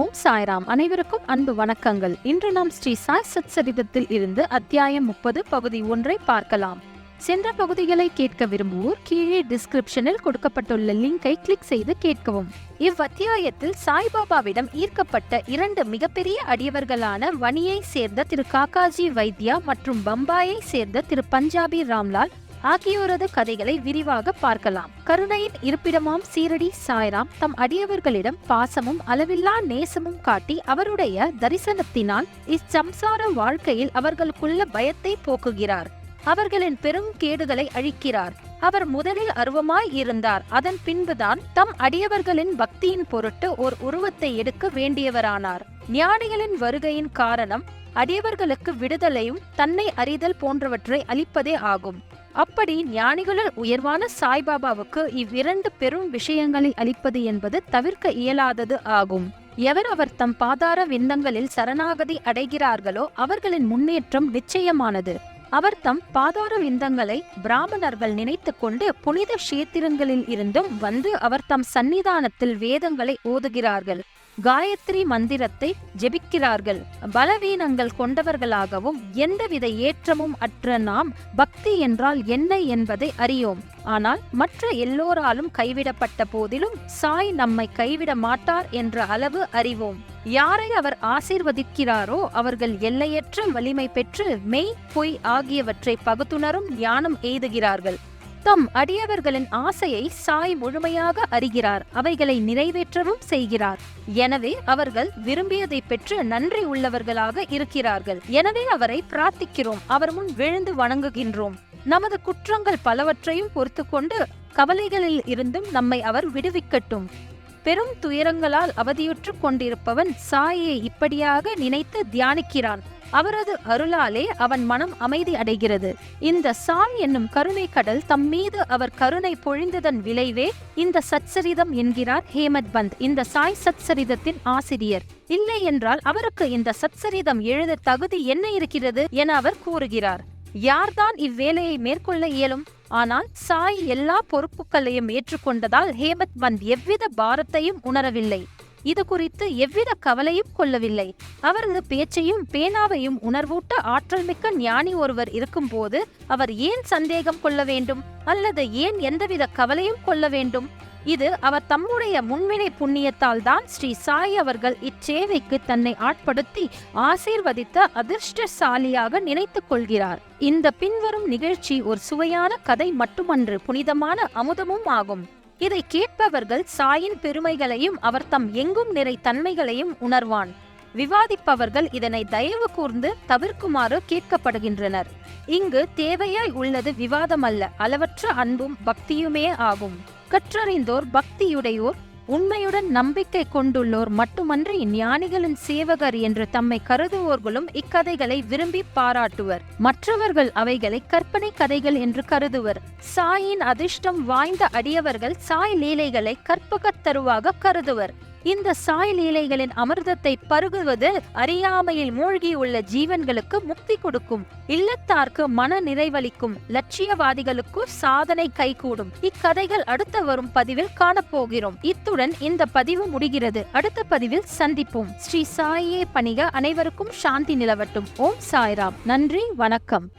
ஓம் சாய்ராம். அனைவருக்கும் அன்பு வணக்கங்கள். இன்று நாம் ஸ்ரீ சாய் சத்சரிதத்தில் இருந்து அத்தியாயம் முப்பது பகுதி ஒன்றை பார்க்கலாம். சென்ற பகுதிகளை கேட்க விரும்புவோர் கீழே டிஸ்கிரிப்ஷனில் கொடுக்கப்பட்டுள்ள லிங்கை கிளிக் செய்து கேட்கவும். இவ்வத்தியாயத்தில் சாய்பாபாவிடம் ஈர்க்கப்பட்ட இரண்டு மிகப்பெரிய அடியவர்களான வணியை சேர்ந்த திரு காக்காஜி வைத்யா மற்றும் பம்பாயை சேர்ந்த திரு பஞ்சாபி ராம்லால் ஆகியோரது கதைகளை விரிவாக பார்க்கலாம். கருணையின் இருப்பிடமாம் சீரடி சாய்ராம் தம் அடியவர்களிடம் பாசமும் அளவில்லா நேசமும் காட்டி அவருடைய தரிசனத்தினால் இச்சம்சார வாழ்க்கையில் அவர்களுக்குள்ள பயத்தை போக்குகிறார். அவர்களின் பெரும் கேடுகளை அழிக்கிறார். அவர் முதலில் அருவமாய் இருந்தார். அதன் பின்புதான் தம் அடியவர்களின் பக்தியின் பொருட்டு ஓர் உருவத்தை எடுக்க வேண்டியவரானார். ஞானிகளின் வருகையின் காரணம் அடியவர்களுக்கு விடுதலையும் தன்னை அறிதல் போன்றவற்றை அளிப்பதே ஆகும். அப்படி ஞானிகளுள் உயர்வான சாய்பாபாவுக்கு இவ்விரண்டு பெரும் விஷயங்களை அளிப்பது என்பது தவிர்க்க இயலாதது ஆகும். எவர் அவர் தம் பாதார விந்தங்களில் சரணாகதி அடைகிறார்களோ அவர்களின் முன்னேற்றம் நிச்சயமானது. அவர் தம் பாதார விந்தங்களை பிராமணர்கள் நினைத்து கொண்டு புனித கஷேத்திரங்களில் இருந்தும் வந்து அவர் தம் சன்னிதானத்தில் வேதங்களை ஓதுகிறார்கள். காயத்ரி மந்திரத்தை ஜெபிக்கிறார்கள். பலவீனங்கள் கொண்டவர்களாகவும் எந்தவித ஏற்றமும் அற்ற நாம் பக்தி என்றால் என்ன என்பதை அறியோம். ஆனால் மற்ற எல்லோராலும் கைவிடப்பட்ட போதிலும் சாய் நம்மை கைவிட மாட்டார் என்ற அளவு அறிவோம். யாரை அவர் ஆசீர்வதிக்கிறாரோ அவர்கள் எல்லையற்ற வலிமை பெற்று மெய் பொய் ஆகியவற்றை பகுத்துணரும் ஞானம் எய்துகிறார்கள். தம் அடியவர்களின் ஆசையை சாய் முழுமையாக அறிகிறார். அவைகளை நிறைவேற்றவும் செய்கிறார். எனவே அவர்கள் விரும்பியதை பெற்று நன்றி உள்ளவர்களாக இருக்கிறார்கள். எனவே அவரை பிரார்த்திக்கிறோம். அவர் முன் விழுந்து வணங்குகின்றோம். நமது குற்றங்கள் பலவற்றையும் பொறுத்து கொண்டு கவலைகளில் இருந்தும் நம்மை அவர் விடுவிக்கட்டும். பெரும் துயரங்களால் அவதியுற்று கொண்டிருப்பவன் சாயை இப்படியாக நினைத்து தியானிக்கிறான். அவரது அருளாலே அவன் மனம் அமைதி அடைகிறது. இந்த சாய் என்னும் கருணை கடல் தம் மீது அவர் கருணை பொழிந்ததன் விளைவே இந்த சச்சரிதம் என்கிறார் ஹேமத் பந்த். இந்த சாய் சச்சரிதத்தின் ஆசிரியர். இல்லை என்றால் அவருக்கு இந்த சச்சரிதம் எழுத தகுதி என்ன இருக்கிறது என அவர் கூறுகிறார். யார்தான் இவ்வேலையை மேற்கொள்ள இயலும்? ஆனால் சாய் எல்லா பொறுப்புகளையும் ஏற்றுக்கொண்டதால் ஹேமத் பந்த் எவ்வித பாரத்தையும் உணரவில்லை. இது குறித்து எவ்வித கவலையும் கொள்ளவில்லை. அவரது பேச்சையும் பேனாவையும் உணர்வூட்ட ஆற்றல் மிக்க ஞானி ஒருவர் இருக்கும்போது அவர் ஏன் சந்தேகம் கொள்ள வேண்டும்? அல்லது ஏன் எந்தவித கவலையும் கொள்ள வேண்டும்? இது அவர் தம்முடைய முன்வினை புண்ணியத்தால் தான் ஸ்ரீ சாய் அவர்கள் இச்சேவைக்கு தன்னை ஆட்படுத்தி ஆசீர்வதித்த அதிர்ஷ்டசாலியாக நினைத்துக் கொள்கிறார். இந்த பின்வரும் நிகழ்ச்சி ஒரு சுவையான கதை மட்டுமன்று புனிதமான அமுதமும் ஆகும். இதை கேட்பவர்கள் சாயின் பெருமைகளையும் அவர் தம் எங்கும் நிறை தன்மைகளையும் உணர்வான். விவாதிப்பவர்கள் இதனை தயவு கூர்ந்து தவிர்க்குமாறு கேட்கப்படுகின்றனர். இங்கு தேவையாய் உள்ளது விவாதம் அல்ல அளவற்ற அன்பும் பக்தியுமே ஆகும். கற்றறிந்தோர் பக்தியுடையோர் உண்மையுடன் நம்பிக்கை கொண்டுள்ளோர் மட்டுமன்றி ஞானிகளின் சேவகர் என்று தம்மை கருதுவோர்களும் இக்கதைகளை விரும்பி பாராட்டுவர். மற்றவர்கள் அவைகளை கற்பனை கதைகள் என்று கருதுவர். சாயின் அதிர்ஷ்டம் வாய்ந்த அடியவர்கள் சாய் லீலைகளை கற்பகத் தருவாக கருதுவர். இந்த சாய் லீலைகளின் அமிர்தத்தை பருகுவது அறியாமையில் மூழ்கியுள்ள ஜீவன்களுக்கு முக்தி கொடுக்கும். இல்லத்தார்க்கு மன நிறைவளிக்கும். லட்சியவாதிகளுக்கு சாதனை கைகூடும். இக்கதைகள் அடுத்த வரும் பதிவில் காணப்போகிறோம். இத்துடன் இந்த பதிவு முடிகிறது. அடுத்த பதிவில் சந்திப்போம். ஸ்ரீ சாயே பணிக. அனைவருக்கும் சாந்தி நிலவட்டும். ஓம் சாய்ராம். நன்றி. வணக்கம்.